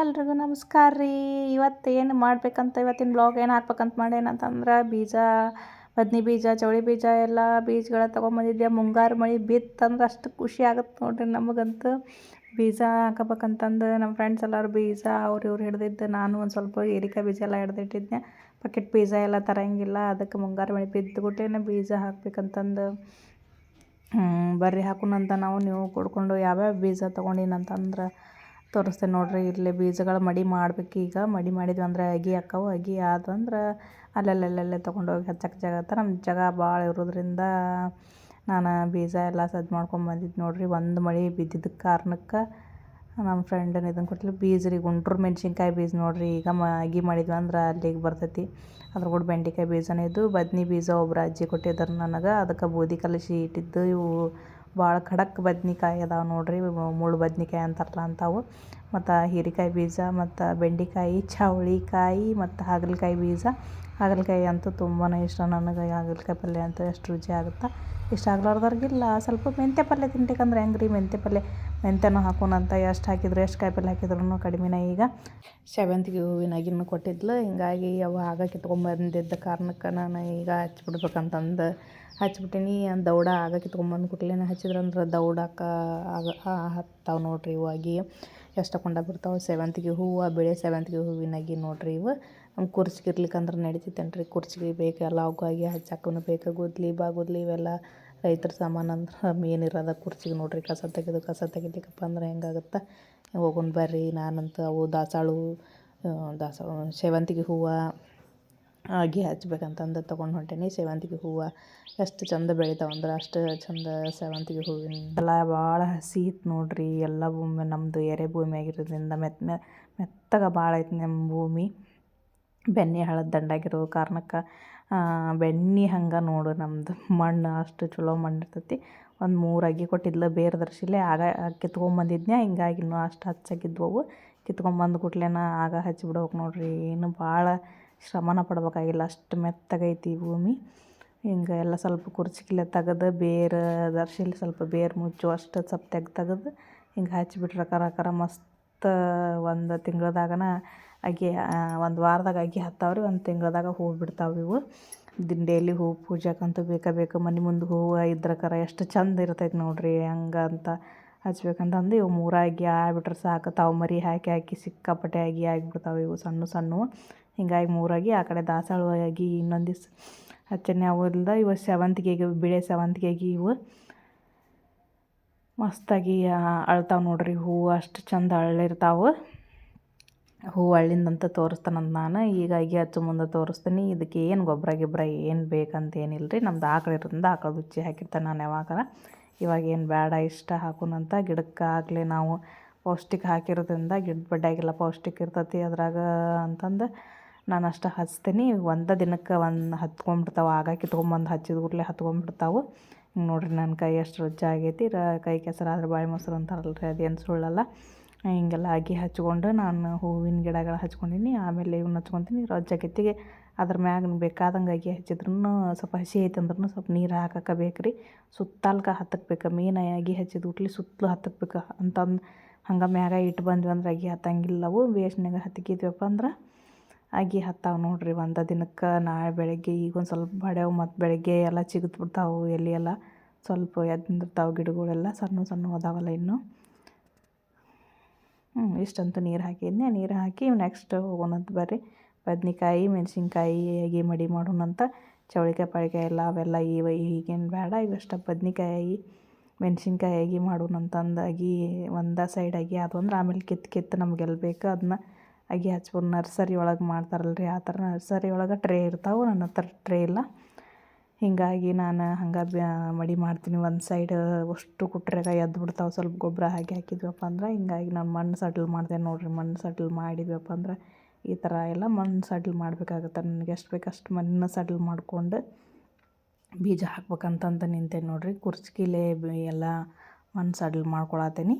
ಎಲ್ರಿಗೂ ನಮಸ್ಕಾರ ರೀ. ಇವತ್ತು ಏನು ಮಾಡ್ಬೇಕಂತ ಇವತ್ತಿನ ಬ್ಲಾಗ್ ಏನು ಹಾಕ್ಬೇಕಂತ ಮಾಡೇನಂತಂದ್ರೆ ಬೀಜ, ಬದ್ನಿ ಬೀಜ, ಚೌಳಿ ಬೀಜ ಎಲ್ಲ ಬೀಜಗಳ ತೊಗೊಂಬಂದಿದ್ದೆ ಮುಂಗಾರು ಮಳೆ ಬಿತ್ತಂದ್ರೆ ಅಷ್ಟು ಖುಷಿ ಆಗುತ್ತೆ ನೋಡ್ರಿ ನಮಗಂತೂ. ಬೀಜ ಹಾಕಬೇಕಂತಂದು ನಮ್ಮ ಫ್ರೆಂಡ್ಸ್ ಎಲ್ಲರೂ ಬೀಜ, ಅವ್ರು ಇವ್ರು ಹಿಡ್ದಿದ್ದು ನಾನು ಒಂದು ಸ್ವಲ್ಪ ಹೀರಿಕಾಯಿ ಬೀಜ ಎಲ್ಲ ಹಿಡ್ದಿಟ್ಟಿದ್ದೆ ಪಕೆಟ್ ಬೀಜ ಎಲ್ಲ ತರಂಗಿಲ್ಲ, ಅದಕ್ಕೆ ಮುಂಗಾರು ಮಳೆ ಬಿದ್ದುಬಿಟ್ಟೇನೆ ಬೀಜ ಹಾಕ್ಬೇಕಂತಂದು. ಬರ್ರಿ ಹಾಕೊಂಡಂತ ನಾವು, ನೀವು ಕೊಡ್ಕೊಂಡು ಯಾವ್ಯಾವ ಬೀಜ ತೊಗೊಂಡಿನಂತಂದ್ರೆ ತೋರಿಸ್ತೇನೆ ನೋಡಿರಿ. ಇಲ್ಲಿ ಬೀಜಗಳು ಮಡಿ ಮಾಡ್ಬೇಕು ಈಗ. ಮಡಿ ಮಾಡಿದ್ವಿ ಅಂದ್ರೆ ಅಗಿ ಹಾಕವು. ಅಗಿ ಆದಂದ್ರೆ ಅಲ್ಲಲ್ಲಲ್ಲೇ ತೊಗೊಂಡೋಗಿ ಹಚ್ಚಕ್ಕೆ ಜಾಗ ಆತ. ನಮ್ಮ ಜಾಗ ಭಾಳ ಇರೋದ್ರಿಂದ ನಾನು ಬೀಜ ಎಲ್ಲ ಸಜ್ಜು ಮಾಡ್ಕೊಂಡು ಬಂದಿದ್ದು ನೋಡಿರಿ. ಒಂದು ಮಳೆ ಬಿದ್ದಿದ್ದ ಕಾರಣಕ್ಕೆ ನಮ್ಮ ಫ್ರೆಂಡನ ಇದನ್ನು ಕೊಟ್ಟಲು ಬೀಜ ರೀ ಗುಂಡ್ರ ಮೆಣ್ಸಿನ್ಕಾಯಿ ಬೀಜ ನೋಡಿರಿ. ಈಗ ಮ ಅಗಿ ಮಾಡಿದ್ವಿ ಅಂದ್ರೆ ಅಲ್ಲಿಗೆ ಬರ್ತೈತಿ. ಅದ್ರ ಕೂಡ ಬೆಂಡೆಕಾಯಿ ಬೀಜನೇ ಇದ್ದು ಬದ್ನಿ ಬೀಜ ಒಬ್ರು ಅಜ್ಜಿ ಕೊಟ್ಟಿದ್ದಾರೆ ನನಗೆ. ಅದಕ್ಕೆ ಬೂದಿ ಕಲಸಿ ಇಟ್ಟಿದ್ದು ಇವು ಭಾಳ ಖಡಕ್ ಬದ್ನಿಕಾಯಿ ಅದಾವೆ ನೋಡಿರಿ ಮುಳ್ಳು ಬದ್ನಿಕಾಯಿ ಅಂತಾರಲ್ಲ ಅಂಥವು ಮತ್ತು ಹೀರೆಕಾಯಿ ಬೀಜ, ಮತ್ತು ಬೆಂಡೆಕಾಯಿ, ಚವಳಿಕಾಯಿ, ಮತ್ತು ಹಾಗಲಕಾಯಿ ಬೀಜ. ಹಾಗಲಕಾಯಿ ಅಂತೂ ತುಂಬಾ ಇಷ್ಟ ನನಗೆ. ಹಾಗಲಕಾಯಿ ಪಲ್ಯ ಅಂತ ಎಷ್ಟು ರುಚಿ ಆಗುತ್ತೆ? ಇಷ್ಟ ಆಗ್ಲಾರ್ದವ್ರಿಗಿಲ್ಲ ಸ್ವಲ್ಪ ಮೆಂತ್ಯ ಪಲ್ಯ ತಿನ್ಬೇಕಂದ್ರೆ ಹೆಂಗೆ ರೀ ಮೆಂತ್ಯ ಪಲ್ಯ ಮೆಂತ್ಯನೂ ಹಾಕೋಣಂತ ಎಷ್ಟು ಹಾಕಿದ್ರು, ಎಷ್ಟು ಕಾಯಿಪಲ್ಲೆ ಹಾಕಿದ್ರು ಕಡಿಮೆನೇ ಈಗ. ಸೇವಂತಿಗೆ ಹೂವಿನ ಕೊಟ್ಟಿದ್ಲು. ಹಿಂಗಾಗಿ ಅವು ಆಗ ಕಿತ್ಕೊಂಬಂದಿದ್ದ ಕಾರಣಕ್ಕೆ ನಾನು ಈಗ ಹಚ್ಬಿಡ್ಬೇಕಂತಂದು ಹಚ್ಬಿಟ್ಟೀನಿ. ದೌಡ ಆಗ ಕಿತ್ಕೊಂಬಂದು ಕುಟ್ಲೇನೆ ಹಚ್ಚಿದ್ರಂದ್ರೆ ದೌಡಕ್ಕ ಆಗ ಹತ್ತಾವೆ ನೋಡ್ರಿ ಇವು ಅಗಿ ಎಷ್ಟು ಕೊಂಡ ಬಿಡ್ತಾವೆ. ಸೇವಂತಿಗೆ ಹೂವು ಬಿಳಿ ಸೇವಂತಿಗೆ ಹೂವಿನಾಗಿ ನೋಡ್ರಿ ಇವು. ಕುರ್ಚಿಗೆ ಇರ್ಲಿಕ್ಕಂದ್ರೆ ನಡಿತೈತೇನ್ರಿ. ಕುರ್ಚಿಗೆ ಬೇಕು ಎಲ್ಲ ಅವಕ್ಕಾಗಿ ಹಚ್ಚಾಕೂ ಬೇಕು. ಗುದ್ಲಿ, ಬಾಗುದ್ಲಿ ಇವೆಲ್ಲ ರೈತರ ಸಾಮಾನು ಅಂದ್ರೆ ಮೇನ್ ಇರೋದ ಕುರ್ಚಿಗೆ ನೋಡಿರಿ, ಕಸ ತೆಗೆದು ಕಸ ತೆಗಿಲಿಕ್ಕಪ್ಪ ಅಂದ್ರೆ ಹೆಂಗಾಗುತ್ತೆ? ಹೋಗೋಣ ಬರ್ರಿ, ನಾನಂತ ಅವು ದಾಸಾಳು ದಾಸ ಸೇವಂತಿಗೆ ಹೂವು ಆಗಿ ಹಚ್ಬೇಕಂತಂದು ತೊಗೊಂಡು ಹೊಂಟೇನಿ ಸೇವಂತಿಗೆ ಹೂವು. ಎಷ್ಟು ಚಂದ ಬೆಳಿತಾವಂದ್ರೆ ಅಷ್ಟು ಚಂದ ಸೇವಂತಿಗೆ ಹೂವಿನ ಎಲ್ಲ ಭಾಳ ಹಸಿ ಇತ್ತು ನೋಡಿರಿ. ಎಲ್ಲ ಭೂಮಿ ನಮ್ಮದು ಎರೆ ಭೂಮಿ ಆಗಿರೋದ್ರಿಂದ ಮೆತ್ತ ಮೆತ್ತಗೆ ಭಾಳ ಐತೆ ನಮ್ಮ ಭೂಮಿ. ಬೆಣ್ಣೆ ಹಳದ ದಂಡಾಗಿರೋ ಕಾರಣಕ್ಕೆ ಬೆಣ್ಣೆ ಹಂಗೆ ನೋಡು ನಮ್ಮದು ಮಣ್ಣು ಅಷ್ಟು ಚಲೋ ಮಣ್ಣು ಇರ್ತೈತಿ. ಒಂದು ಮೂರು ಅಗಿ ಕೊಟ್ಟಿದ್ಲು ಬೇರೆ ದರ್ಶಿಲೆ ಆಗ ಕಿತ್ಕೊಂಬಂದಿದ್ನೆ ಹಿಂಗಾಗಿ ಇನ್ನೂ ಅಷ್ಟು ಹಚ್ಚಾಗಿದ್ವು ಕಿತ್ಕೊಂಬಂದು ಕೂಡ್ಲೇನ ಆಗ ಹಚ್ಚಿಬಿಡ್ಬೇಕು ನೋಡಿರಿ. ಏನು ಭಾಳ ಶ್ರಮನ ಪಡ್ಬೇಕಾಗಿಲ್ಲ. ಅಷ್ಟು ಮೆತ್ತಗೈತಿ ಭೂಮಿ. ಹಿಂಗೆ ಎಲ್ಲ ಸ್ವಲ್ಪ ಕುರ್ಚಿಕಿಲೆ ತೆಗೆದು ಬೇರೆ ದರ್ಶಿಲಿ ಸ್ವಲ್ಪ ಬೇರು ಮುಚ್ಚು, ಅಷ್ಟು ಸ್ವಲ್ಪ ತೆಗ್ದು ತೆಗೆದು ಹಿಂಗೆ ಹಚ್ಚಿಬಿಟ್ರೆ ಕರ ಕರ ಮಸ್ತ್ ಒಂದು ತಿಂಗ್ಳದಾಗನ ಅಗಿ ಒಂದು ವಾರದಾಗ ಅಗಿ ಹತ್ತಾವ್ರಿ, ಒಂದು ತಿಂಗಳದಾಗ ಹೂ ಬಿಡ್ತಾವೆ ಇವು. ಡೈಲಿ ಹೂ ಪೂಜೆಗಂತೂ ಬೇಕೇ ಬೇಕು ಮನೆ ಮುಂದೆ ಹೂವು ಇದ್ರಕರ ಎಷ್ಟು ಚಂದ ಇರ್ತೈತೆ ನೋಡಿರಿ, ಹಂಗೆ ಅಂತ ಹಚ್ಬೇಕಂತಂದು ಇವು ಮೂರಾಗಿ ಅಗಿ ಆಗ್ಬಿಟ್ರೆ ಸಾಕು. ತಾವು ಮರಿ ಹಾಕಿ ಹಾಕಿ ಸಿಕ್ಕಾಪಟ್ಟೆ ಅಗಿ ಆಗಿಬಿಡ್ತಾವೆ ಇವು ಸಣ್ಣ ಸಣ್ಣವು ಹಿಂಗಾಗಿ ಮೂರಾಗಿ ಆ ಕಡೆ ದಾಸಾಳು ಆಗಿ ಇನ್ನೊಂದು ದಿವ್ಸ ಹಚ್ಚನೆ ಅವು ಇಲ್ದ ಇವು ಸೇವಂತಿಗೆಗೆ ಬಿಳೆ ಸೇವಂತಿಗೆಗೆ ಇವು. ಮಸ್ತಾಗಿ ಅಳ್ತಾವೆ ನೋಡ್ರಿ ಹೂವು ಅಷ್ಟು ಚಂದ ಅಳ್ಳಿರ್ತಾವೆ. ಹೂವು ಅಳ್ಳಿಂದಂತ ತೋರಿಸ್ತಾನಂತ ನಾನು. ಹೀಗಾಗಿ ಹಚ್ಚು ಮುಂದೆ ತೋರಿಸ್ತೀನಿ. ಇದಕ್ಕೆ ಏನು ಗೊಬ್ಬರ ಗಿಬ್ಬರ ಏನು ಬೇಕಂತ ಏನಿಲ್ಲ ರೀ ನಮ್ದು ಆಕಳು ಇರೋದ್ರಿಂದ ಆಕಳು ಉಚ್ಚಿ ಹಾಕಿರ್ತಾನೆ ನಾನು ಯಾವಾಗಾರ ಇವಾಗ ಏನು ಬೇಡ, ಇಷ್ಟ ಹಾಕೋನಂತ ಗಿಡಕ್ಕೆ ಆಗಲಿ ನಾವು ಪೌಷ್ಟಿಕ ಹಾಕಿರೋದ್ರಿಂದ ಗಿಡದ ಬಡ್ಡಾಗೆಲ್ಲ ಪೌಷ್ಟಿಕ ಇರ್ತೈತಿ ಅದ್ರಾಗ ಅಂತಂದು ನಾನು ಅಷ್ಟು ಹಚ್ತೀನಿ. ಒಂದು ದಿನಕ್ಕೆ ಒಂದು ಹತ್ಕೊಂಡ್ಬಿಡ್ತಾವೆ. ಆಗ ಕಿತ್ಕೊಂಬಂದು ಹಚ್ಚಿದ ಕೂಡಲೇ ಹತ್ಕೊಂಡ್ಬಿಡ್ತಾವೆ. ನೋಡಿರಿ ನನ್ನ ಕೈ ಎಷ್ಟು ರುಚಿ ಆಗೈತಿ ರ ಕೈ ಕೆಸರಾದ್ರೆ ಬಾಯಿ ಮೊಸರು ಅಂತಾರಲ್ಲ ರೀ ಅದೇನು ಸುಳ್ಳಲ್ಲ. ಹಿಂಗೆಲ್ಲ ಅಗಿ ಹಚ್ಕೊಂಡು ನಾನು ಹೂವಿನ ಗಿಡಗಳು ಹಚ್ಕೊಂಡೀನಿ, ಆಮೇಲೆ ಇವನ್ನ ಹಚ್ಕೊತೀನಿ ರೊಜ್ಜಾಗೈತಿಗೆ ಅದ್ರ ಮ್ಯಾಗ ಬೇಕಾದಂಗೆ ಅಗಿ ಹಚ್ಚಿದ್ರೂ ಸ್ವಲ್ಪ ಹಸಿ ಐತೆ ಅಂದ್ರೂ ಸ್ವಲ್ಪ ನೀರು ಹಾಕಕ್ಕೆ ಬೇಕು ರೀ ಸುತ್ತಲ್ಕ ಹತ್ತಕ್ಕೆ ಮೇನ್ ಅಗಿ ಹಚ್ಚಿದ ಉಟ್ಲಿ ಸುತ್ತಲೂ ಹತ್ತಕ್ಕೆ ಅಂತಂದು ಹಂಗೆ ಮ್ಯಾಗ ಇಟ್ಟು ಬಂದ್ವಿ ಅಂದ್ರೆ ಅಗಿ ಹತ್ತಂಗಿಲ್ಲವು. ಬೇಸ್ನ್ಯಾಗ ಹತ್ತಿಕಿದ್ವಪ್ಪ ಅಂದ್ರೆ ಅಗಿ ಹತ್ತಾವೆ ನೋಡ್ರಿ ಒಂದು ದಿನಕ್ಕೆ. ನಾಳೆ ಬೆಳಗ್ಗೆ ಈಗ ಒಂದು ಸ್ವಲ್ಪ ಬಡ್ಯಾವು ಮತ್ತು ಬೆಳಗ್ಗೆ ಎಲ್ಲ ಚಿಗತ್ ಬಿಡ್ತಾವೆ ಎಲೆ ಎಲ್ಲ. ಸ್ವಲ್ಪ ಎದ್ದು ಗಿಡಗಳೆಲ್ಲ. ಸಣ್ಣ ಸಣ್ಣ ಅದಾವಲ್ಲ ಇನ್ನು. ಹ್ಞೂ ಇಷ್ಟಂತೂ ನೀರು ಹಾಕಿದ್ನೆ ನೀರು ಹಾಕಿ ನೆಕ್ಸ್ಟ್ ಹೋಗೋಣಂತ ಬರ್ರಿ. ಬದ್ನೆಕಾಯಿ, ಮೆಣಸಿನ್ಕಾಯಿ ಹೇಗೆ ಮಡಿ ಮಾಡೋಣಂತ ಚೌಳಿಕಾಯಿ ಪಾಳಿಕಾಯಿ ಎಲ್ಲ ಅವೆಲ್ಲ ಇವ, ಈಗೇನು ಬೇಡ. ಇವಷ್ಟ ಬದ್ನೆಕಾಯಿ, ಮೆಣಸಿನ್ಕಾಯಿ ಅಗಿ ಮಾಡೋಣಂತಂದಾಗಿ ಒಂದೇ ಸೈಡ್ ಅಗಿ ಅದು ಅಂದ್ರೆ ಆಮೇಲೆ ಕಿತ್ತು ಕಿತ್ತು ನಮ್ಗೆ ಬೇಕು. ಅದನ್ನ ಅಗಿ ಹಚ್ಬೋದು ನರ್ಸರಿ ಒಳಗೆ ಮಾಡ್ತಾರಲ್ಲ ರೀ ಆ ಥರ ನರ್ಸರಿ ಒಳಗೆ ಟ್ರೇ ಇರ್ತಾವೆ. ನನ್ನ ಹತ್ರ ಟ್ರೇ ಇಲ್ಲ. ಹೀಗಾಗಿ ನಾನು ಹಂಗೆ ಮಡಿ ಮಾಡ್ತೀನಿ. ಒಂದು ಸೈಡ್ ಅಷ್ಟು ಕುಟ್ರೆಗ ಎದ್ದು ಬಿಡ್ತಾವೆ. ಸ್ವಲ್ಪ ಗೊಬ್ಬರ ಹಾಕಿ ಹಾಕಿದ್ವಪ್ಪ ಅಂದ್ರೆ ಹಿಂಗಾಗಿ ನಾನು ಮಣ್ಣು ಸಡ್ಲ್ ಮಾಡಿದೆ ನೋಡಿರಿ. ಮಣ್ಣು ಸಡ್ಲ್ ಮಾಡಿದ್ವಪ್ಪ ಅಂದ್ರೆ ಈ ಥರ ಎಲ್ಲ ಮಣ್ಣು ಸಡ್ಲ್ ಮಾಡಬೇಕಾಗತ್ತೆ. ನನಗೆ ಎಷ್ಟು ಬೇಕು ಮಣ್ಣು ಸಡ್ಲ್ ಮಾಡಿಕೊಂಡು ಬೀಜ ಹಾಕ್ಬೇಕಂತಂತ ನಿಂತೇನೆ ನೋಡಿರಿ. ಕುರ್ಚಿಗಿಲೆ ಎಲ್ಲ ಮಣ್ಣು ಸಡ್ಲ್ ಮಾಡ್ಕೊಳತ್ತೀನಿ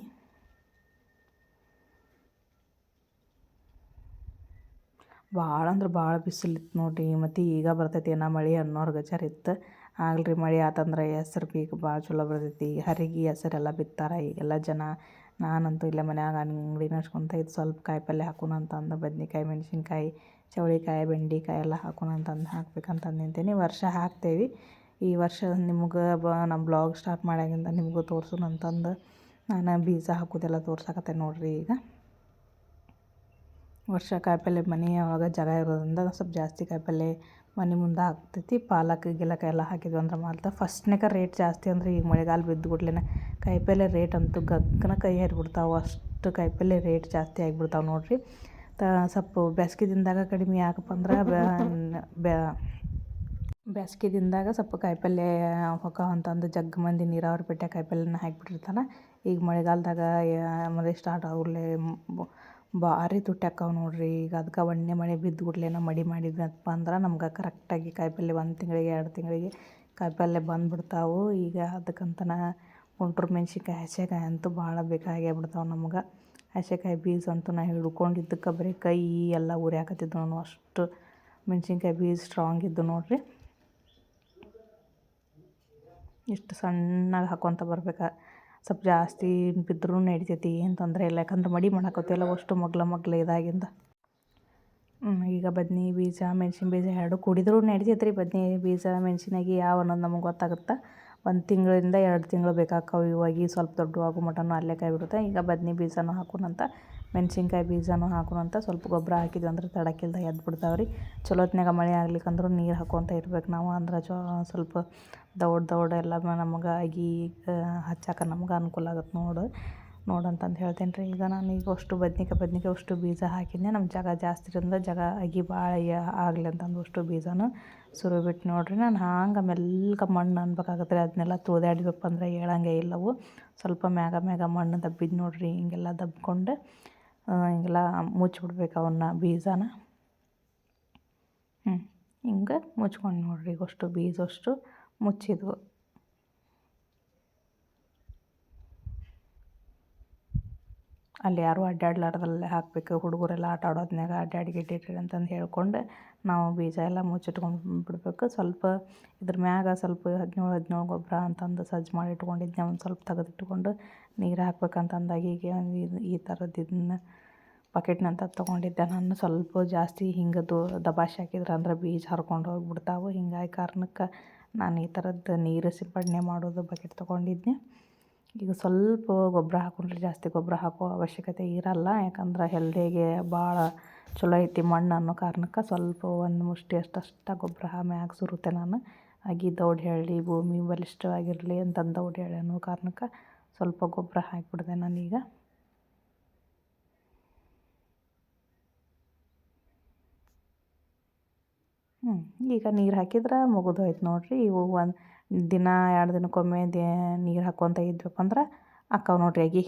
ಭಾಳ ಅಂದ್ರೆ ಭಾಳ ಬಿಸಿಲಿತ್ತು ನೋಡಿರಿ. ಮತ್ತು ಈಗ ಬರ್ತೈತಿ ಏನೋ ಮಳೆ ಅನ್ನೋರು ಗಚಾರ ಇತ್ತು. ಆಗಲ್ರಿ ಮಳೆ ಆತಂದ್ರೆ ಹೆಸ್ರು ಬೀಗ ಭಾಳ ಚಲೋ ಬರ್ತೈತಿ. ಹರಿಗೆ ಹೆಸರೆಲ್ಲ ಬಿತ್ತಾರ ಈಗೆಲ್ಲ ಜನ. ನಾನಂತೂ ಇಲ್ಲೇ ಮನ್ಯಾಗ ಅಂಗಡಿ ನಡ್ಸ್ಕೊಂತ ಇದು ಸ್ವಲ್ಪ ಕಾಯಿಪಲ್ಯ ಹಾಕೋಣ ಅಂತಂದು, ಬದ್ನೆಕಾಯಿ, ಮೆಣಸಿನ್ಕಾಯಿ ಚೌಳಿಕಾಯಿ ಬೆಂಡೆಕಾಯಿ ಎಲ್ಲ ಹಾಕೋಣ ಅಂತಂದು ಹಾಕ್ಬೇಕಂತಂದು ನಿಂತೀನಿ. ವರ್ಷ ಹಾಕ್ತೇವೆ. ಈ ವರ್ಷ ನಿಮ್ಗೆ ಬ ನಮ್ಮ ಬ್ಲಾಗ್ ಸ್ಟಾರ್ಟ್ ಮಾಡ್ಯಾಗಿಂದ ನಿಮಗೂ ತೋರ್ಸೋಣ ಅಂತಂದು ನಾನು ಬೀಜ ಹಾಕೋದೆಲ್ಲ ತೋರ್ಸಕತ್ತೆ ನೋಡಿರಿ ಈಗ. ವರ್ಷ ಕಾಯಿಪಲ್ಲೆ ಮನೆ ಒಳಗೆ ಜಾಗ ಇರೋದ್ರಿಂದ ಸ್ವಲ್ಪ ಜಾಸ್ತಿ ಕಾಯಿಪಲ್ಲೆ ಮನೆ ಮುಂದೆ ಆಗ್ತೈತಿ. ಪಾಲಕ್, ಗಿಲಕ ಎಲ್ಲ ಹಾಕಿದ್ವಿ ಅಂದ್ರೆ ಮಾತ್ರ ಫಸ್ಟ್ನೇಕ ರೇಟ್ ಜಾಸ್ತಿ ಅಂದ್ರೆ ಈಗ ಮಳೆಗಾಲ ಬಿದ್ದು ಕೂಡ್ಲೆನ ಕಾಯಿಪಲ್ಲೆ ರೇಟ್ ಅಂತೂ ಗಗ್ಗನ ಕೈ ಹರಿಬಿಡ್ತಾವೆ. ಅಷ್ಟು ಕಾಯಿಪಲ್ಲೆ ರೇಟ್ ಜಾಸ್ತಿ ಆಗಿಬಿಡ್ತಾವೆ ನೋಡಿರಿ. ತ ಸ್ವಲ್ಪ ಬೇಸ್ಗೆ ದಿನದಾಗ ಕಡಿಮೆ ಯಾಕಪ್ಪ ಅಂದ್ರೆ ಬೇಸ್ಗೆ ದಿನದಾಗ ಸ್ವಲ್ಪ ಕಾಯಿಪಲ್ಲೆ ಹೊಕ್ಕ ಅಂತಂದು ಜಗ್ ಮಂದಿ ನೀರಾವರಿ ಪೇಟೆ ಕಾಯಿಪಲ್ಲೆನ ಹಾಕಿಬಿಟ್ಟಿರ್ತಾನೆ ಈಗ ಮಳೆಗಾಲದಾಗ ಮಳೆ ಸ್ಟಾರ್ಟ್ ಆಗಲೇ ಭಾರಿ ತುಟ್ಟಿ ಆಕ್ಕಾವ ನೋಡ್ರಿ. ಈಗ ಅದಕ್ಕೆ ಒಣ್ಣೆ ಮಳೆ ಬಿದ್ದು ಕೂಡ್ಲೆನ ಮಡಿ ಮಾಡಿದ್ನಪ್ಪ ಅಂದ್ರೆ ನಮ್ಗೆ ಕರೆಕ್ಟಾಗಿ ಕಾಯಿಪಲ್ಲೆ ಒಂದು ತಿಂಗಳಿಗೆ, ಎರಡು ತಿಂಗಳಿಗೆ ಕಾಯಿಪಲ್ಯ ಬಂದುಬಿಡ್ತಾವು. ಈಗ ಅದಕ್ಕಂತನ ಒಂಟ್ರ ಮೆಣ್ಸಿನ್ಕಾಯಿ ಹಸೆಕಾಯಿ ಅಂತೂ ಭಾಳ ಬೇಕಾಗೇ ಬಿಡ್ತಾವೆ ನಮ್ಗೆ. ಹಸೆಕಾಯಿ ಬೀಜ ಅಂತೂ ನಾ ಹಿಡ್ಕೊಂಡಿದ್ದಕ್ಕೆ ಬರೀ ಕೈ, ಎಲ್ಲ ಉರಿಯಾಕತ್ತಿದ್ವು ನಾನು ಅಷ್ಟು ಮೆಣ್ಸಿನ್ಕಾಯಿ ಬೀಜ ಸ್ಟ್ರಾಂಗ್ ಇದ್ದು ನೋಡಿರಿ. ಇಷ್ಟು ಸಣ್ಣಗೆ ಹಾಕ್ಕೊತ ಬರ್ಬೇಕು. ಸ್ವಲ್ಪ ಜಾಸ್ತಿ ಬಿದ್ದರೂ ನಡಿತೈತಿ, ಏನು ತೊಂದರೆ ಇಲ್ಲ. ಯಾಕಂದ್ರೆ ಮಡಿ ಮಾಡಾಕತ್ತೀವಲ್ಲ, ಅಷ್ಟು ಮಗ್ಲ ಮಗ್ಲ ಇದಾಗಿಂದ. ಈಗ ಬದ್ನಿ ಬೀಜ, ಮೆಣ್ಸಿನ ಬೀಜ ಎರಡು ಕುಡಿದ್ರೂ ನಡಿತೈತೆ ರೀ ಬದ್ನೆ. ಬೀಜ ಮೆಣ್ಸಿನಾಗಿ ಯಾವ ಅನ್ನೋದು ನಮಗೆ ಗೊತ್ತಾಗುತ್ತೆ? ಒಂದು ತಿಂಗಳಿಂದ ಎರಡು ತಿಂಗಳು ಬೇಕಾಕ್ಕವು ಇವಾಗಿ ಸ್ವಲ್ಪ ದೊಡ್ಡ ಆಗೋ ಮಟನು ಅಲ್ಲೇ ಕಾಯಿ ಬಿಡುತ್ತೆ ಈಗ ಬದ್ನೆ ಬೀಜನೂ ಹಾಕೋಣಂತ ಮೆಣ್ಸಿನ್ಕಾಯಿ ಬೀಜನೂ ಹಾಕೋಣಂತ ಸ್ವಲ್ಪ ಗೊಬ್ಬರ ಹಾಕಿದ್ವಿ ಅಂದ್ರೆ ತಡಕಿಲ್ದ ಎದ್ದು ಬಿಡ್ತಾವೆ ರೀ ಚಲೋ ಹೊತ್ತಿನಾಗ ಮಳೆ ಆಗ್ಲಿಕ್ಕಂದ್ರೂ ನೀರು ಹಾಕೋಂತ ಇರ್ಬೇಕು ನಾವು ಅಂದ್ರೆ ಚೊ, ಸ್ವಲ್ಪ ದೌಡ್ ದೌಡ್ ಎಲ್ಲ ನಮಗೆ ಆಗಿ ಹಚ್ಚಾಕ ನಮ್ಗೆ ಅನುಕೂಲ ಆಗತ್ತೆ ನೋಡು. ನೋಡಂತಂದು ಹೇಳ್ತೇನೆ ರೀ ಈಗ ನಾನು ಈಗ ಅಷ್ಟು ಬದ್ನಿಕಾಯಿ ಬದ್ನಿಕಾಯಿ ಅಷ್ಟು ಬೀಜ ಹಾಕಿದ್ನೆ ನಮ್ಮ ಜಾಗ ಜಾಸ್ತಿ ಇರೋದ್ರಿಂದ ಜಾಗ ಅಗಿ ಭಾಳ ಆಗಲಿ ಅಂತಂದು ಅಷ್ಟು ಬೀಜನೂ ಸುರು ಬಿಟ್ಟು ನೋಡಿರಿ. ನಾನು ಹಾಂಗೆ ಮೆಲ್ಕ ಮಣ್ಣು ಅನ್ಬೇಕಾಗತ್ತೆ ರೀ ಅದನ್ನೆಲ್ಲ ತುಳಿದಾಡ್ಬೇಕು ಅಂದ್ರೆ ಹೇಳಂಗೆ ಇಲ್ಲವು. ಸ್ವಲ್ಪ ಮ್ಯಾಗ ಮ್ಯಾಗ ಮಣ್ಣು ದಬ್ಬಿದ್ದು ನೋಡಿರಿ. ಹಿಂಗೆಲ್ಲ ದಬ್ಕೊಂಡು ಹಿಂಗೆಲ್ಲ ಮುಚ್ಚಿಬಿಡ್ಬೇಕು ಅವನ್ನ ಬೀಜನ. ಹ್ಞೂ ಹಿಂಗೆ ಮುಚ್ಕೊಂಡು ನೋಡಿರಿ ಈಗ ಅಷ್ಟು ಬೀಜ ಅಷ್ಟು ಮುಚ್ಚಿದ್ವು. ಅಲ್ಲಿ ಯಾರೂ ಅಡ್ಡಾಡ್ಲಾರ್ದಲ್ಲೇ ಹಾಕಬೇಕು. ಹುಡುಗರೆಲ್ಲ ಆಟ ಆಡೋದ್ನಾಗ ಅಡ್ಡಾಡಿ ಗಿಡ್ಡಿರಿ ಅಂತಂದು ಹೇಳ್ಕೊಂಡು ನಾವು ಬೀಜ ಎಲ್ಲ ಮುಚ್ಚಿಟ್ಕೊಂಡು ಬಿಡಬೇಕು ಸ್ವಲ್ಪ ಇದ್ರ ಮ್ಯಾಗ ಸ್ವಲ್ಪ ಹದಿನೇಳು ಹದಿನೇಳು ಗೊಬ್ಬರ ಅಂತಂದು ಸಜ್ಜು ಮಾಡಿ ಇಟ್ಕೊಂಡಿದ್ನ, ಒಂದು ಸ್ವಲ್ಪ ತೆಗೆದಿಟ್ಕೊಂಡು ನೀರು ಹಾಕ್ಬೇಕಂತಂದಾಗ ಈಗ ಈ ಥರದ್ದು ಇದನ್ನ ಬಕೆಟ್ನಂತ ತೊಗೊಂಡಿದ್ದೆ. ನಾನು ಸ್ವಲ್ಪ ಜಾಸ್ತಿ ಹಿಂಗೆ ದಬಾಶೆ ಹಾಕಿದ್ರೆ ಅಂದ್ರೆ ಬೀಜ ಹರ್ಕೊಂಡು ಹೋಗ್ಬಿಡ್ತಾವೆ. ಹಿಂಗಾಗಿ ಕಾರಣಕ್ಕೆ ನಾನು ಈ ಥರದ್ದು ನೀರು ಸಿಂಪಡಣೆ ಮಾಡೋದು ಬಕೆಟ್ ತೊಗೊಂಡಿದ್ದೆ ಈಗ ಸ್ವಲ್ಪ ಗೊಬ್ಬರ ಹಾಕೊಂಡ್ರೆ ಜಾಸ್ತಿ ಗೊಬ್ಬರ ಹಾಕೋ ಅವಶ್ಯಕತೆ ಇರಲ್ಲ. ಯಾಕಂದ್ರೆ ಹೆಲ್ದಿಗೆ ಭಾಳ ಚಲೋ ಐತಿ ಮಣ್ಣು ಅನ್ನೋ ಕಾರಣಕ್ಕೆ ಸ್ವಲ್ಪ ಒಂದು ಮುಷ್ಟಿ ಅಷ್ಟಷ್ಟು ಗೊಬ್ಬರ ಮ್ಯಾಗ ಸುರುತ್ತೆ ನಾನು. ಆಗಿ ದೌಡ್ ಹೇಳಿ, ಭೂಮಿ ಬಲಿಷ್ಠವಾಗಿರಲಿ ಅಂತಂದು ದೌಡ್ ಹೇಳಿ ಅನ್ನೋ ಕಾರಣಕ್ಕೆ ಸ್ವಲ್ಪ ಗೊಬ್ಬರ ಹಾಕಿಬಿಡ್ದೆ ನಾನೀಗ. ಹ್ಞೂ ಈಗ ನೀರು ಹಾಕಿದ್ರೆ ಮುಗಿದೋಯ್ತು ನೋಡಿರಿ. ಇವು ಒಂದು ದಿನ ಎರಡು ದಿನಕ್ಕೊಮ್ಮೆ ದೇ ನೀರು ಹಾಕ್ಕೊತ ಇದ್ವಪ್ಪ ಅಂದ್ರೆ ಆಕ್ಕಾವ ನೋಡಿರಿ ಅಗಿ